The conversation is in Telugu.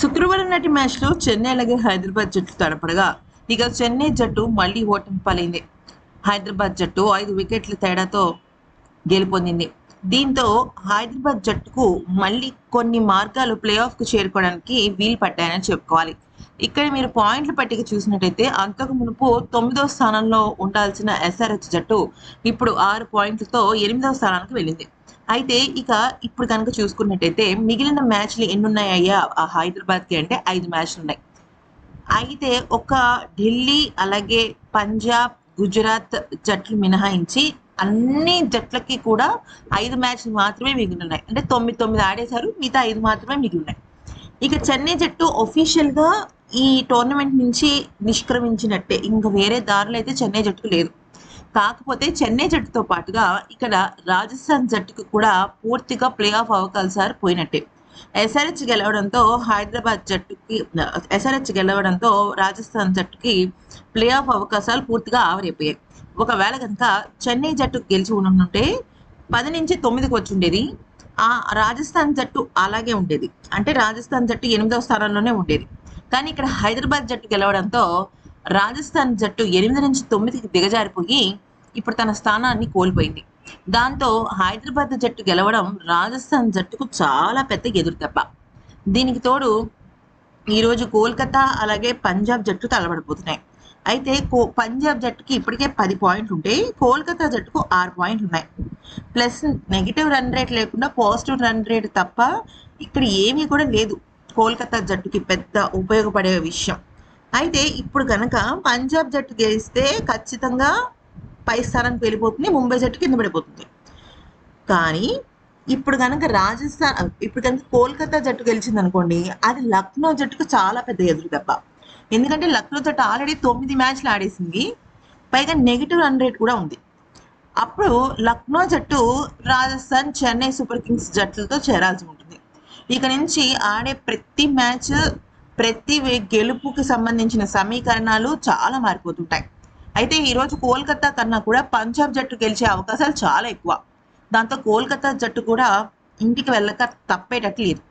శుక్రవారం నాటి మ్యాచ్లో చెన్నై అలాగే హైదరాబాద్ జట్లు తడపడగా ఇక చెన్నై జట్టు మళ్ళీ ఓటమి పాలైంది. హైదరాబాద్ జట్టు ఐదు వికెట్ల తేడాతో గెలుపొందింది. దీంతో హైదరాబాద్ జట్టుకు మళ్ళీ కొన్ని మార్గాలు ప్లే ఆఫ్కు చేరుకోవడానికి వీలు పట్టాయని చెప్పుకోవాలి. ఇక్కడ మీరు పాయింట్ల పట్టిక చూసినట్టయితే అంతకు మునుపు తొమ్మిదో స్థానంలో ఉండాల్సిన ఎస్ఆర్హెచ్ జట్టు ఇప్పుడు ఆరు పాయింట్లతో ఎనిమిదవ స్థానానికి వెళ్ళింది. అయితే ఇక ఇప్పుడు కనుక చూసుకున్నట్టయితే మిగిలిన మ్యాచ్లు ఎన్ని అయ్యా ఆ హైదరాబాద్కి అంటే ఐదు మ్యాచ్లు ఉన్నాయి అయితే ఒక ఢిల్లీ అలాగే పంజాబ్ గుజరాత్ జట్లు మినహాయించి అన్ని జట్లకి కూడా ఐదు మ్యాచ్లు మాత్రమే మిగిలి ఉన్నాయి అంటే తొమ్మిది తొమ్మిది ఆడేశారు మిగతా ఐదు మాత్రమే మిగిలినాయి ఇక చెన్నై జట్టు ఒఫీషియల్గా ఈ టోర్నమెంట్ నుంచి నిష్క్రమించినట్టే. ఇంకా వేరే దారులు అయితే చెన్నై జట్టుకు లేదు. కాకపోతే చెన్నై జట్టుతో పాటుగా ఇక్కడ రాజస్థాన్ జట్టుకు కూడా పూర్తిగా ప్లే ఆఫ్ అవకాశాలు పోయినట్టే. ఎస్ఆర్హెచ్ గెలవడంతో హైదరాబాద్ జట్టుకి ఎస్ఆర్హెచ్ గెలవడంతో రాజస్థాన్ జట్టుకి ప్లే ఆఫ్ అవకాశాలు పూర్తిగా ఆవరైపోయాయి. ఒకవేళ కనుక చెన్నై జట్టు గెలిచి ఉండుంటే పది నుంచి తొమ్మిదికి వచ్చి ఉండేది. ఆ రాజస్థాన్ జట్టు అలాగే ఉండేది. అంటే రాజస్థాన్ జట్టు ఎనిమిదవ స్థానంలోనే ఉండేది. కానీ ఇక్కడ హైదరాబాద్ జట్టు గెలవడంతో రాజస్థాన్ జట్టు ఎనిమిది నుంచి తొమ్మిదికి దిగజారిపోయి ఇప్పుడు తన స్థానాన్ని కోల్పోయింది. దాంతో హైదరాబాద్ జట్టు గెలవడం రాజస్థాన్ జట్టుకు చాలా పెద్ద ఎదురుదెబ్బ. దీనికి తోడు ఈరోజు కోల్కతా అలాగే పంజాబ్ జట్టు తలబడిపోతున్నాయి అయితే కో పంజాబ్ జట్టుకి ఇప్పటికే పది పాయింట్లు ఉంటే కోల్కతా జట్టుకు ఆరు పాయింట్లు ఉన్నాయి. ప్లస్ నెగిటివ్ రన్ రేట్ లేకుండా పాజిటివ్ రన్ రేట్ తప్ప ఇక్కడ ఏమీ కూడా లేదు. కోల్కతా జట్టుకి పెద్ద ఉపయోగపడే విషయం. అయితే ఇప్పుడు కనుక పంజాబ్ జట్టు గెలిస్తే ఖచ్చితంగా పై స్థానానికి వెళ్ళిపోతుంది ముంబై జట్టు కింద పడిపోతుంది. కానీ ఇప్పుడు కనుక రాజస్థాన్ ఇప్పుడు కనుక కోల్కతా జట్టు గెలిచింది అనుకోండి అది లక్నో జట్టుకు చాలా పెద్ద ఎదురు దెబ్బ ఎందుకంటే లక్నో జట్టు ఆల్రెడీ తొమ్మిది మ్యాచ్లు ఆడేసింది పైగా నెగిటివ్ రన్ రేట్ కూడా ఉంది. అప్పుడు లక్నో జట్టు రాజస్థాన్ చెన్నై సూపర్ కింగ్స్ జట్లతో చేరాల్సి ఉంటుంది. ఇక నుంచి ఆడే ప్రతి మ్యాచ్ ప్రతి గెలుపుకి సంబంధించిన సమీకరణాలు చాలా మారిపోతుంటాయి. అయితే ఈరోజు కోల్కతా కన్నా కూడా పంజాబ్ జట్టు గెలిచే అవకాశాలు చాలా ఎక్కువ. దాంతో కోల్కతా జట్టు కూడా ఇంటికి వెళ్ళక తప్పేటట్లు లేదు.